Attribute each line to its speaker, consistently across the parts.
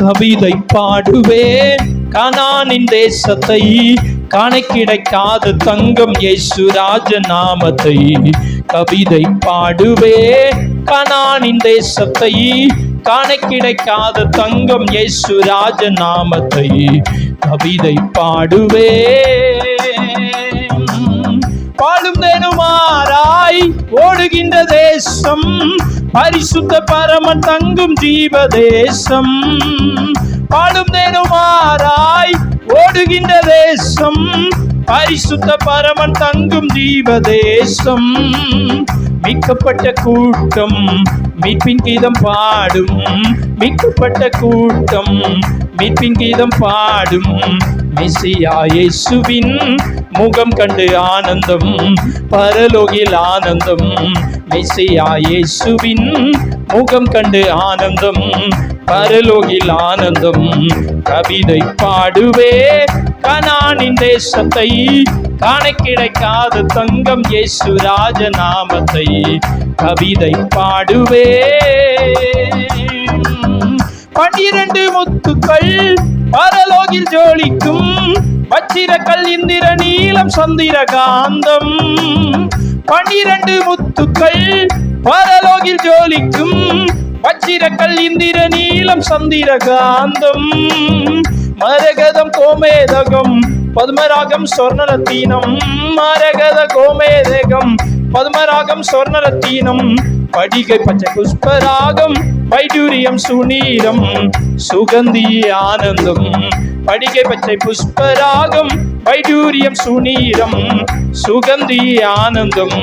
Speaker 1: கவிதை பாடுவேன். கானானின் தேசத்தை காண கிடைக்காத தங்கம் இயேசு நாமத்தை கவிதை பாடுவே கானானின் தேசத்தை காண கிடைக்காத தங்கம் இயேசு நாமத்தை கவிதை பாடுவே பாடும் தேனுமாராய் ஓடுகின்ற தேசம் பரிசுத்த பரமன் தங்கும் ஜீவ தேசம் பாடும் தேனுமாராய் ஓடுகின்ற தேசம் பரிசுத்த பரமன் தங்கும் ஜீவ தேசம் மிக்கப்பட்ட கூட்டம் மீட்பின் கீதம் பாடும் மிக்கப்பட்ட கூட்டம் மீட்பின் கீதம் பாடும். மிசியா இயேசுவின் முகம் கண்டு ஆனந்தம் பரலோகில் ஆனந்தம். மிசியா இயேசுவின் முகம் கண்டு ஆனந்தம் பரலோகில் ஆனந்தம். கவிதை பாடுவே கனானின் தேசத்தை காண கிடைக்காத தங்கம் இயேசு ராஜ நாமத்தை கவிதை பாடுவே. பன்னிரண்டு முத்துக்கள் பரலோகில் ஜோலிக்கும் வச்சிரக்கல் இந்திர நீலம் சந்திர காந்தம். பன்னிரண்டு முத்துக்கள் பரலோகில் ஜோலிக்கும் வச்சிரக்கல் இந்திர நீலம் சந்திர காந்தம். மரகதம் கோமேதகம் பத்மராகம் சொர்ணரத்தீனம். மரகத கோமேதகம் பத்மராகம் சொர்ணரத்தீனம். படிகை பச்சை புஷ்பராகம் வைடூரியம் சுநீரம் சுகந்தி ஆனந்தம். படிகை பச்சை புஷ்பராகம் வைடூரியம் சுநீரம் சுகந்தி ஆனந்தம்.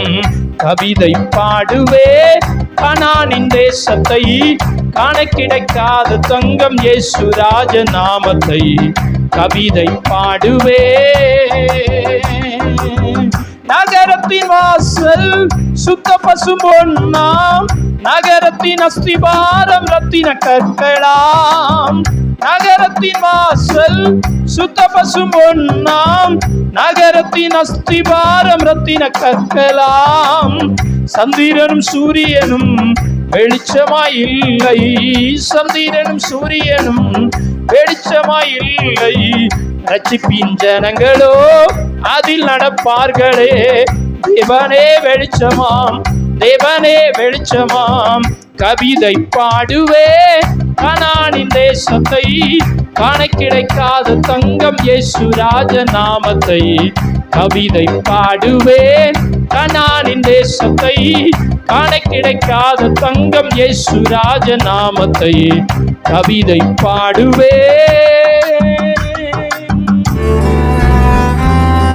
Speaker 1: கவிதை பாடுவே கனானின் தேசத்தை காண கிடைக்காத தங்கம் ஏசுராஜ நாமத்தை. கவிதை பாடுவே. நகரத்தின் வாசல் சுத்த பசு பொன்னாம் நகரத்தின் அஸ்திபாரம் ரத்தின கற்களாம். நகரத்தின் வாசல் சுத்த பசு பொன்னாம் நகரத்தின் அஸ்திபாரம் ரத்தின கற்களாம். சந்திரனும் சூரியனும் வெளிச்சமாய் இல்லை சந்திரனும் சூரியனும் வெளிச்சமாய் இல்லை ரட்சிப்பின் ஜனங்களோ அதில் நடப்பார்களே. தேவனே வெளிச்சமாம் தேவனே வெளிச்சமாம். கவிதை பாடுவே கனானின் தேசத்தை காண கிடைக்காத தங்கம் இயேசு ராஜ நாமத்தை. கவிதை பாடுவே கனானின் தேசத்தை காண கிடைக்காத தங்கம் இயேசு ராஜ நாமத்தை. கவிதை பாடுவே